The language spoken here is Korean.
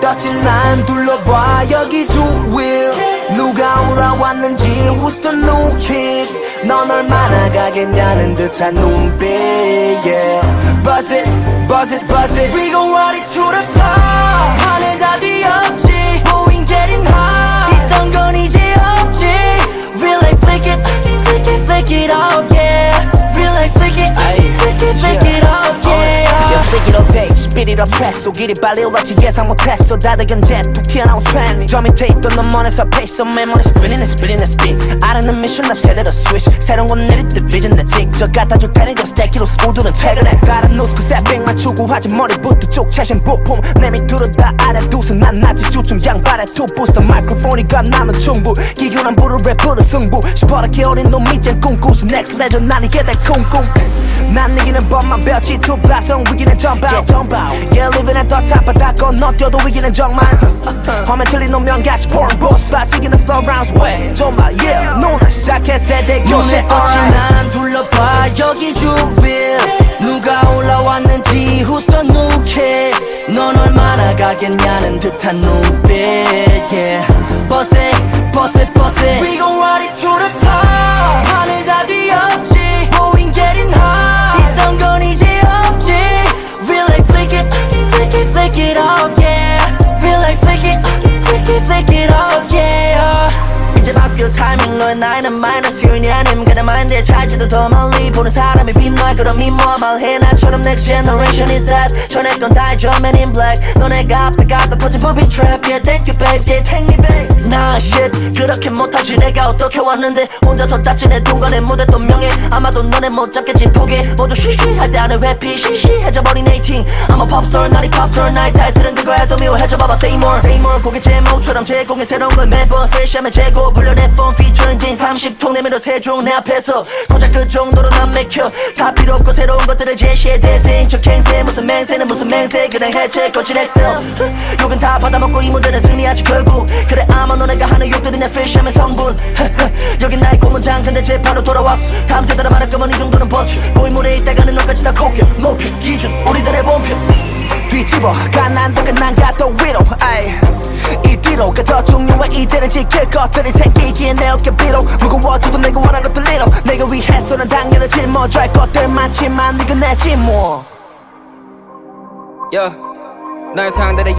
같이 난 둘러봐 여기 주위 누가 올라왔는지 Who's the new kid 넌 얼마나 가겠냐는 듯한 눈빛 yeah. Buzz it, buzz it, buzz it We gon' ride it to the top Flick it all day, spit it up press 속일이 빨리 올랐지 예상 못했어. 다들 견제 툭 튀어나온 트렌드 저 밑에 있던 넌 멀에서 페이스 메모리 spinning and spinning and spin. 아래는 미션 앞 세대로 switch. 새로운 건 내릴 때 vision 내 직접 갖다 줄 테니 just take it 모두는 퇴근해 갈아 놓고 새백 맞추고 하지. 머리부터 쭉 채신 부품. 내 밑으로 다 알아두서 난 나지 주춤 양발에 투 부스터 마이크로폰이가 나면 충분 기교난 부를 래퍼로 승부. 시퍼렇게 어린 놈 이젠 꿈꾸시 next legend 난 이게 내 꿈꿈 난 이기는 법만 배웠지 투 블라성 위기는 점바웃 Yeah living at the top 바다 건너뛰어도 위기는 정말 화면 틀린 놈면 같이 pouring boss 이기는 flow rounds way 정말 yeah 누나 시작해 세대 교체 눈에 어찌 난 둘러봐 여기 주위 누가 올라왔는지 Who's the new kid 넌 얼마나 가겠냐는 듯한 눈빛 yeah. It, buzz it We gon' 바뀔 타이밍 너의 나이는 마이너스 윤이 아님 그냥 마인드에 차지도 더 멀리 보는 사람이 빛나 그럼 이모아 말해. 나처럼 next generation is that. 전에 건다 잊어 man in black. 너네가 앞에 가다 터진 booby trap. Yeah thank you babe yeah take me back. Nah shit. 그렇게 못하지. 내가 어떻게 왔는데? 혼자서 짜친 내 동간의 무대 또 명예. 아마도 너네 못 잡겠지. 포기 모두 쉬쉬할 때 하는 랩이 시시해져버린 18 I'm a popstar 날이 popstar 나의 타이틀은 그거야 또 미워해줘 봐봐. Say more. Say more. 고개 제목처럼 제공해. 새로운 걸 매번 프레시하면 재고. 불려내 폰 피처는 진 30통 내밀어 세종 내 앞에서. 고작 그 정도로 난 맥혀. 다 필요 없고 새로운 것들을 제시해. 대세인 척 행세. 무슨 맹세는 무슨 맹세. 그냥 해체 거친 엑셀. 욕은 다 받아먹고 이 무대는 승리하지 결국. 그래 아마 너네가 하는 욕들이 내 프레시하면 성분 여긴 나의 고문장. 근데 재판으로 돌아왔어. 다음 세대로 말할 거면 이 정도는 버텨. 고인물에 있다가는 너까지 다 코표 높여 기준 우리들의 본표. 뒤집어. 가난도 끝난 가또 위로. 아이 이 뒤로가 더 중요해. 이제는 지킬 것들이 생기기에 내 어깨 비로 무거워져도 내가 원한 것들 리로 내가 위해서는 당연히 짊어져야 할 것들 많지만 이건 내지 뭐. Yeah, 널 상대로